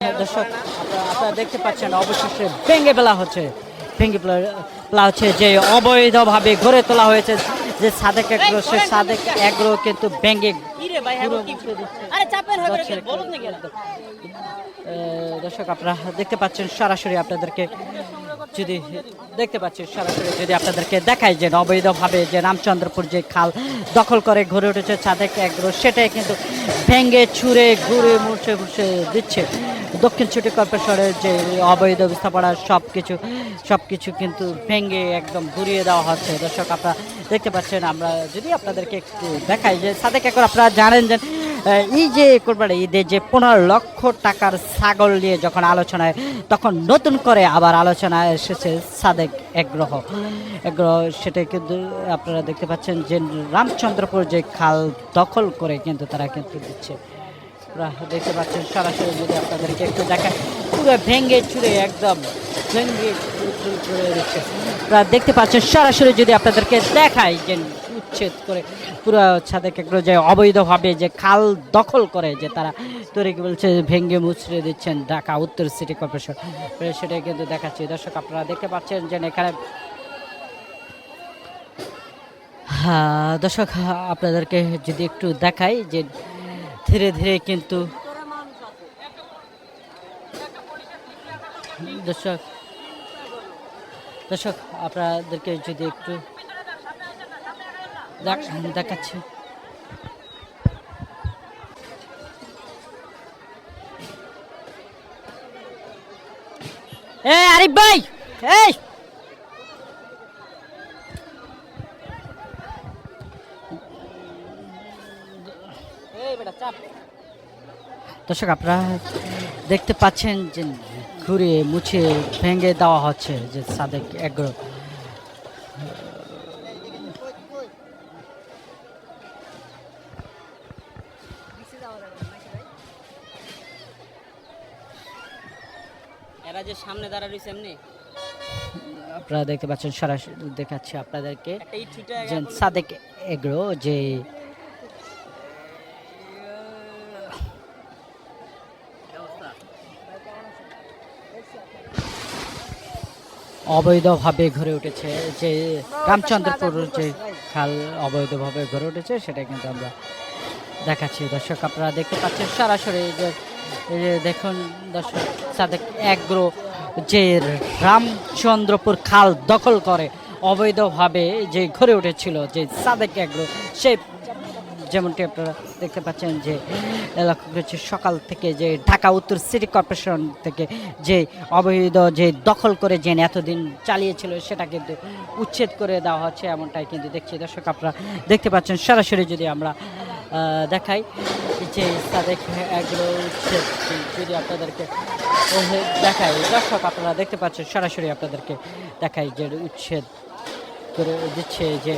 দর্শক আপনারা- দেখতে পাচ্ছেন অবশেষে ভেঙে ফেলা হচ্ছে ভেঙে ফেলা- হচ্ছে যে অবৈধভাবে গড়ে তোলা হয়েছে যে সাদেক এগ্রো সে সাদেক এগ্রো কিন্তু ভেঙে দর্শক, আপনারা দেখতে পাচ্ছেন সরাসরি আপনাদেরকে যদি দেখতে পাচ্ছেন সরাসরি যদি আপনাদেরকে দেখাই যে অবৈধভাবে যে রামচন্দ্রপুর যে খাল দখল করে ঘুরে উঠেছে চাঁদেক এগ্রো সেটাই কিন্তু ভেঙে ছুঁড়ে ঘুরে মুছে মুছে দিচ্ছে। দক্ষিণ সিটি কর্পোরেশনের যে অবৈধ স্থাপনা সব কিছু সব কিছু কিন্তু ভেঙে একদম ঘুরিয়ে দেওয়া হচ্ছে। দর্শক, আপনারা দেখতে পাচ্ছেন, আমরা যদি আপনাদেরকে একটু দেখাই যে সাদেক একর, আপনারা জানেন যে এই যে কোরবানি ঈদে যে পনেরো লক্ষ টাকার ছাগল নিয়ে যখন আলোচনায়, তখন নতুন করে আবার আলোচনায় এসেছে সাদেক এগ্রহ এগ্রহ সেটা কিন্তু আপনারা দেখতে পাচ্ছেন যে রামচন্দ্রপুর যে খাল দখল করে কিন্তু তারা কিন্তু দিচ্ছে। আপনারা দেখতে পাচ্ছেন, সরাসরি যদি আপনাদেরকে একটু দেখা পুরো ভেঙে চুরে একদম ভেঙে চুরে করে দিচ্ছে। আপনারা দেখতে পাচ্ছেন, সরাসরি যদি আপনাদেরকে দেখাই যে উচ্ছেদ করে পুরো ছাদে এগুলো যে অবৈধভাবে যে খাল দখল করে যে তারা তৈরি বলছে, ভেঙে মুচড়ে দিচ্ছেন ঢাকা উত্তর সিটি কর্পোরেশন। সেটাই কিন্তু দেখাচ্ছি। দর্শক, আপনারা দেখতে পাচ্ছেন যে এখানে হ্যাঁ দর্শক, আপনাদেরকে যদি একটু দেখাই যে ধীরে ধীরে কিন্তু দর্শক দর্শক আপনাদেরকে যদি একটু দেখাচ্ছি। এ আরিফ ভাই এই! দর্শক আপনারা দেখতে পাচ্ছেন যে ঘুরে মুছে ভেঙে দেওয়া হচ্ছে যে সাদেক এগ্রো। এরা যে সামনে দাঁড়া রয়েছে এমনি? আপনারা দেখতে পাচ্ছেন সরাসরি দেখাচ্ছি আপনাদেরকে সাদেক এগ্রো যে অবৈধভাবে ঘুরে উঠেছে, যে রামচন্দ্রপুর যে খাল অবৈধভাবে ঘুরে উঠেছে, সেটা কিন্তু আমরা দেখাচ্ছি। দর্শক, আপনারা দেখতে পাচ্ছেন সরাসরি যে দেখুন দর্শক, সাদেক অ্যাগ্রো যে রামচন্দ্রপুর খাল দখল করে, অবৈধভাবে যে ঘুরে উঠেছিল যে সাদেক এগ্রো, সে যেমনটি আপনারা দেখতে পাচ্ছেন যে, লক্ষ্য করেছি সকাল থেকে যে ঢাকা উত্তর সিটি কর্পোরেশন থেকে যে অবৈধ যে দখল করে যে এতদিন চালিয়েছিল, সেটা কিন্তু উচ্ছেদ করে দেওয়া হচ্ছে এমনটাই কিন্তু দেখছি। দর্শক, আপনারা দেখতে পাচ্ছেন, সরাসরি যদি আমরা দেখাই যে তাদের এগুলো উচ্ছেদ যদি আপনাদেরকে দেখাই। দর্শক, আপনারা দেখতে পাচ্ছেন, সরাসরি আপনাদেরকে দেখাই যে উচ্ছেদ করে দিচ্ছে যে